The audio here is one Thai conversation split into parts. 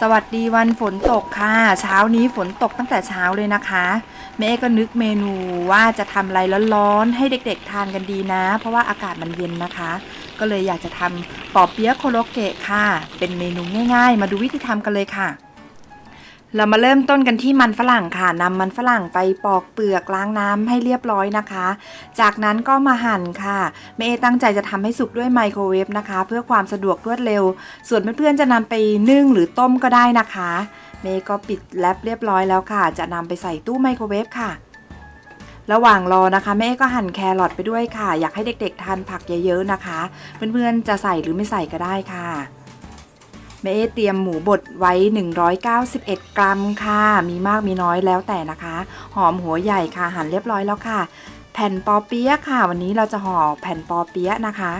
สวัสดีวันฝนตกค่ะ เช้านี้ฝนตกตั้งแต่เช้าเลยนะคะแม่ก็นึกเมนูว่าจะทำอะไรร้อนๆให้เด็กๆทานกันดีนะ เพราะว่าอากาศมันเย็นนะคะ ก็เลยอยากจะทำปอเปี๊ยะโคโลเกะค่ะ เป็นเมนูง่าย ๆ มาดูวิธีทำกันเลยค่ะ เรามาเริ่มต้นกันที่มันฝรั่งค่ะนำมันฝรั่งไปปอกเปลือกล้างน้ำให้เรียบร้อยนะคะ จากนั้นก็มาหั่นค่ะแม่เอตั้งใจจะทำให้สุกด้วยไมโครเวฟนะคะ เพื่อความสะดวกรวดเร็ว ส่วนเพื่อนๆจะนำไปนึ่งหรือต้มก็ได้นะคะ เมย์ก็ปิดแรปเรียบร้อยแล้วค่ะ จะนำไปใส่ตู้ไมโครเวฟค่ะระหว่างรอนะคะแม่ก็หั่นแครอทไปด้วยค่ะ อยากให้เด็กๆทานผักเยอะๆนะคะ เพื่อนๆจะใส่หรือไม่ใส่ก็ได้ค่ะ เอเตรียมหมูบดไว้ 191 กรัมค่ะ มีมากมีน้อยแล้วแต่นะคะ หอมหัวใหญ่ค่ะหั่นเรียบร้อยแล้วค่ะ แผ่นปอเปี๊ยะค่ะ วันนี้เราจะห่อแผ่นปอเปี๊ยะนะคะ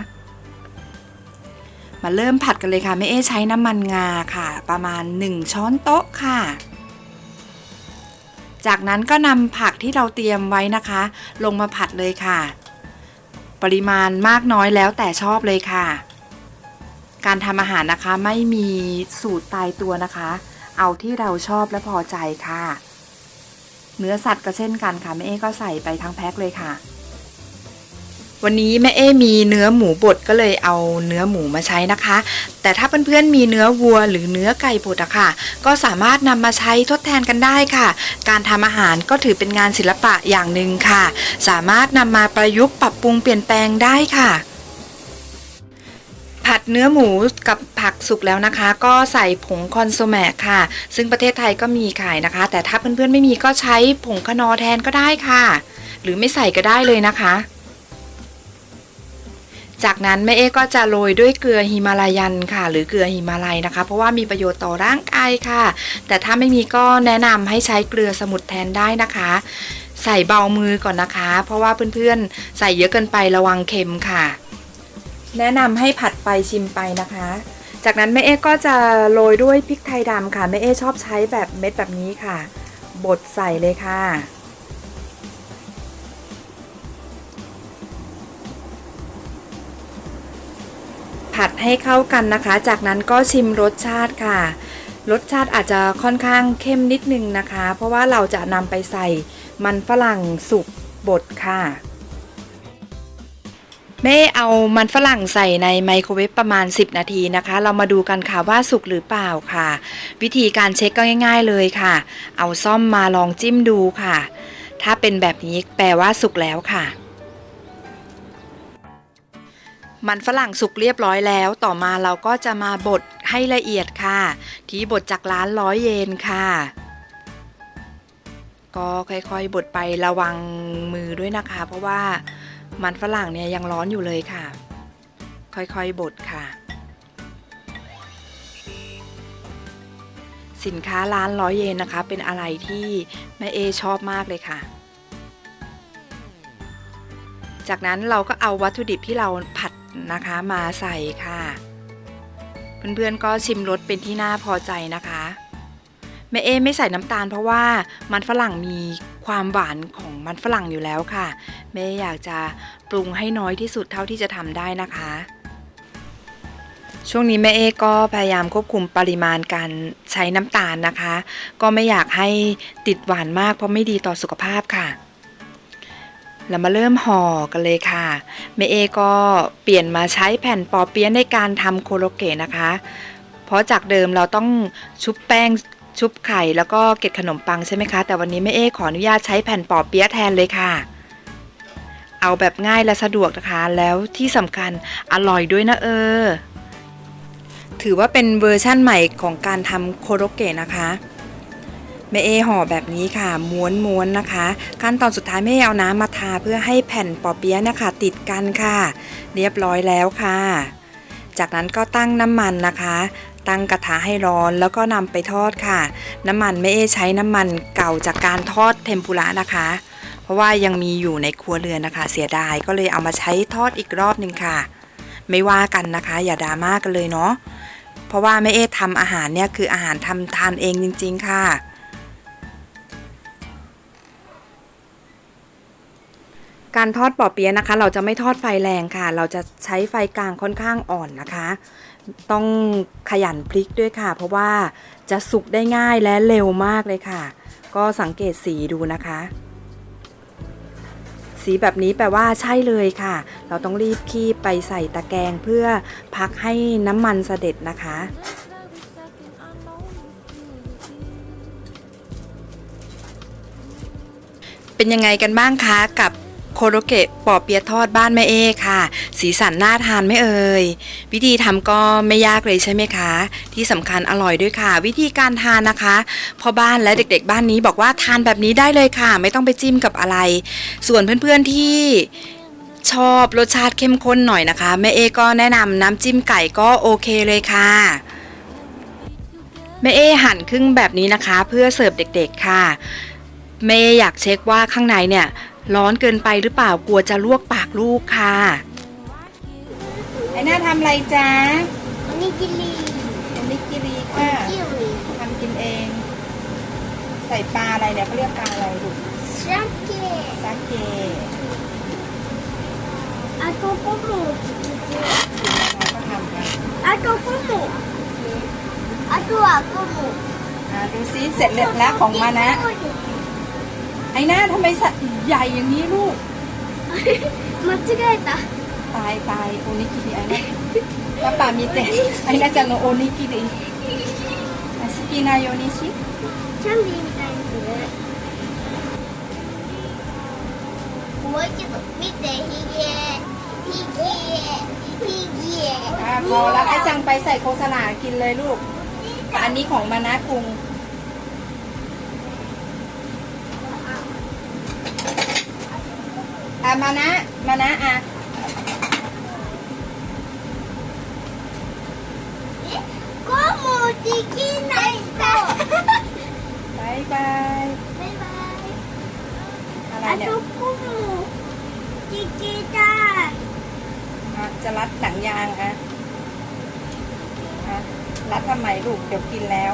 มาเริ่มผัดกันเลยค่ะแม่เอใช้น้ำมันงาค่ะ ประมาณ 1 ช้อนโต๊ะค่ะ จากนั้นก็นำผักที่เราเตรียมไว้นะคะ ลงมาผัดเลยค่ะ ปริมาณมากน้อยแล้วแต่ชอบเลยค่ะ การทำอาหารนะคะไม่มีสูตรตายตัวนะคะ เอาที่เราชอบและพอใจค่ะ เนื้อสัตว์ก็เช่นกันค่ะแม่เอก็ใส่ไปทั้งแพ็คเลยค่ะ วันนี้แม่เอมีเนื้อหมูบดก็เลยเอาเนื้อหมูมาใช้นะคะ แต่ถ้าเพื่อนๆมีเนื้อวัวหรือเนื้อไก่บดอะค่ะ ก็สามารถนำมาใช้ทดแทนกันได้ค่ะ การทำอาหารก็ถือเป็นงานศิลปะอย่างหนึ่งค่ะ สามารถนำมาประยุกต์ปรับปรุงเปลี่ยนแปลงได้ค่ะ ผัดเนื้อหมูกับผักสุกแล้วนะคะ ก็ใส่ผงคอนโซแมค่ะ ซึ่งประเทศไทยก็มีขายนะคะ แต่ถ้าเพื่อนๆไม่มีก็ใช้ผงคนอแทนก็ได้ค่ะ หรือไม่ใส่ก็ได้เลยนะคะ จากนั้นแม่เอ๊ก็จะโรยด้วยเกลือฮิมาลายันค่ะ หรือเกลือฮิมาลัยนะคะ เพราะว่ามีประโยชน์ต่อร่างกายค่ะ แต่ถ้าไม่มีก็แนะนำให้ใช้เกลือสมุทรแทนได้นะคะใส่เบามือก่อนนะคะ เพราะว่าเพื่อนๆ ใส่เยอะเกินไประวังเค็มค่ะ แนะนำให้ผัดไปชิมไปนะคะ จากนั้นแม่เอ๊ก็จะโรยด้วยพริกไทยดำค่ะแม่เอ๊ชอบใช้แบบเม็ดแบบนี้ค่ะ บดใส่เลยค่ะผัดให้เข้ากันนะคะ จากนั้นก็ชิมรสชาติค่ะ รสชาติอาจจะค่อนข้างเข้มนิดนึงนะคะ เพราะว่าเราจะนำไปใส่มันฝรั่งสุกบดค่ะ แม่เอามันฝรั่งใส่ในไมโครเวฟประมาณ 10 นาทีนะคะ เรามาดูกันค่ะว่าสุกหรือเปล่าค่ะ วิธีการเช็คก็ง่าย ๆเลยค่ะ เอาซ่อมมาลองจิ้มดูค่ะ ถ้าเป็นแบบนี้แปลว่าสุกแล้วค่ะ มันฝรั่งสุกเรียบร้อยแล้ว ต่อมาเราก็จะมาบดให้ละเอียดค่ะ ที่บดจากร้านร้อยเยนค่ะ ก็ค่อยๆบดไประวังมือด้วยนะคะ เพราะว่า มันฝรั่งเนี่ยยังร้อนอยู่เลยค่ะ ค่อยๆบดค่ะ สินค้าร้านร้อยเยนนะคะ เป็นอะไรที่แม่เอชอบมากเลยค่ะ จากนั้นเราก็เอาวัตถุดิบที่เราผัดนะคะมาใส่ค่ะ เพื่อนๆก็ชิมรสเป็นที่น่าพอใจนะคะแม่เอไม่ใส่น้ำตาลเพราะว่ามันฝรั่งมี ความหวานของมันฝรั่งอยู่แล้วค่ะแม่อยากจะปรุงให้น้อยที่สุดเท่าที่จะทำได้นะคะ ช่วงนี้แม่เอก็พยายามควบคุมปริมาณการใช้น้ำตาลนะคะ ก็ไม่อยากให้ติดหวานมากเพราะไม่ดีต่อสุขภาพค่ะเรามาเริ่มห่อกันเลยค่ะแม่เอก็เปลี่ยนมาใช้แผ่นปอเปี๊ยะในการทำโคโลเกะนะคะ เพราะจากเดิมเราต้องชุบแป้ง ชุบไข่แล้วก็เกล็ดขนมปังใช่ไหมคะ แต่วันนี้แม่เอขออนุญาตใช้แผ่นปอเปี๊ยะแทนเลยค่ะ เอาแบบง่ายและสะดวกนะคะ แล้วที่สำคัญอร่อยด้วยนะเออ ถือว่าเป็นเวอร์ชั่นใหม่ของการทำโคโรเกะนะคะแม่เอห่อแบบนี้ค่ะ ม้วนๆนะคะ ขั้นตอนสุดท้ายแม่เอเอาน้ำมาทาเพื่อให้แผ่นปอเปี๊ยะนะคะ ติดกันค่ะ เรียบร้อยแล้วค่ะ จากนั้นก็ตั้งน้ำมันนะคะ ตั้งกระทะให้ร้อนแล้วก็นำไปทอดค่ะ น้ำมันแม่เอใช้น้ำมันเก่าจากการทอดเทมปุระนะคะ เพราะว่ายังมีอยู่ในครัวเรือนนะคะ เสียดายก็เลยเอามาใช้ทอดอีกรอบหนึ่งค่ะ ไม่ว่ากันนะคะ อย่าดราม่ากันเลยเนาะเพราะว่าแม่เอทำอาหารเนี่ยคืออาหารทำทานเองจริง ๆ ค่ะ การทอดปอเปี๊ยะนะคะ เราจะไม่ทอดไฟแรงค่ะ เราจะใช้ไฟกลางค่อนข้างอ่อนนะคะ ต้องขยันพลิกด้วยค่ะ เพราะว่าจะสุกได้ง่ายและเร็วมากเลยค่ะ ก็สังเกตสีดูนะคะ สีแบบนี้แปลว่าใช่เลยค่ะ เราต้องรีบคีบไปใส่ตะแกรงเพื่อพักให้น้ำมันเสด็จนะคะเป็นยังไงกันบ้างคะกับ โคโรเกะปอเปียทอดบ้านแม่เอค่ะ สีสันน่าทานไม่เอ่ยวิธีทำก็ไม่ยากเลยใช่ไหมคะ ที่สำคัญอร่อยด้วยค่ะ วิธีการทานนะคะพ่อบ้านและเด็กๆ บ้านนี้บอกว่าทานแบบนี้ได้เลยค่ะ ไม่ต้องไปจิ้มกับอะไร ส่วนเพื่อนๆที่ชอบรสชาติเข้มข้นหน่อยนะคะแม่เอก็แนะนำน้ำจิ้มไก่ก็โอเคเลยค่ะแม่เอหั่นครึ่งแบบนี้นะคะ เพื่อเสิร์ฟเด็กๆค่ะเมย์อยากเช็คว่าข้างในเนี่ย ร้อนเกินไปหรือเปล่ากลัวจะลวกปากลูกค่ะ ไอ้หน้าทำอะไรจ๊ะอันนี้กิรีเป็นนิกกิรีค่ะทำกินเอง ใส่ปลาอะไรเนี่ยเขาเรียกปลาอะไรดูกชักเกซาเกอาโกโกโมเราก็ทำกันอาโกโกหมูอาตัวอาโกหมูดูซิเสร็จเรียบแล้วของมานะ ไอ้หน้าทำไมสัตว์ใหญ่อย่างนี้ลูก 間違えた ตายตายโอนิกิริไอ้หน้าป้าป่ามีแต่ไอ้หน้าจังโอนิกิริอ่ะสกินาโยนิชิ キャンディーみたいにするもう一度見てひげひげひげ อ่าพอแล้วไอ้จังไปใส่โคสลากินเลยลูก อันนี้ของมานะกรุง อะมานะ มานะอะก็โมจิกินไหนก็บายบายบายบายอะไรเนี่ยทุกคู่จิกิจ้าอ่จะรัดหนังยางออะรัดทำไมลูกเดี๋ยวกินแล้ว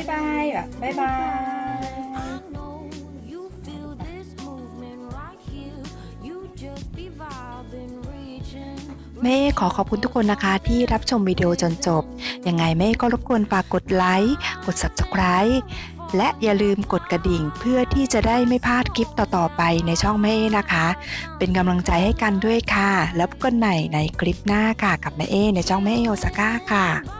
ายบายอะบายบายเม่ขอขอบคุณทุกคนนะคะที่รับชมวิดีโอจนจบ ยังไงเม่ก็รบกวนฝากกดไลค์ กด Subscribe และอย่าลืมกดกระดิ่งเพื่อที่จะได้ไม่พลาดคลิปต่อ ๆ ไปในช่องแม่นะคะ เป็นกำลังใจให้กันด้วยค่ะ แล้วพบกันใหม่ในคลิปหน้าค่ะกับแม่เอในช่องแม่เอโอซาก้าค่ะ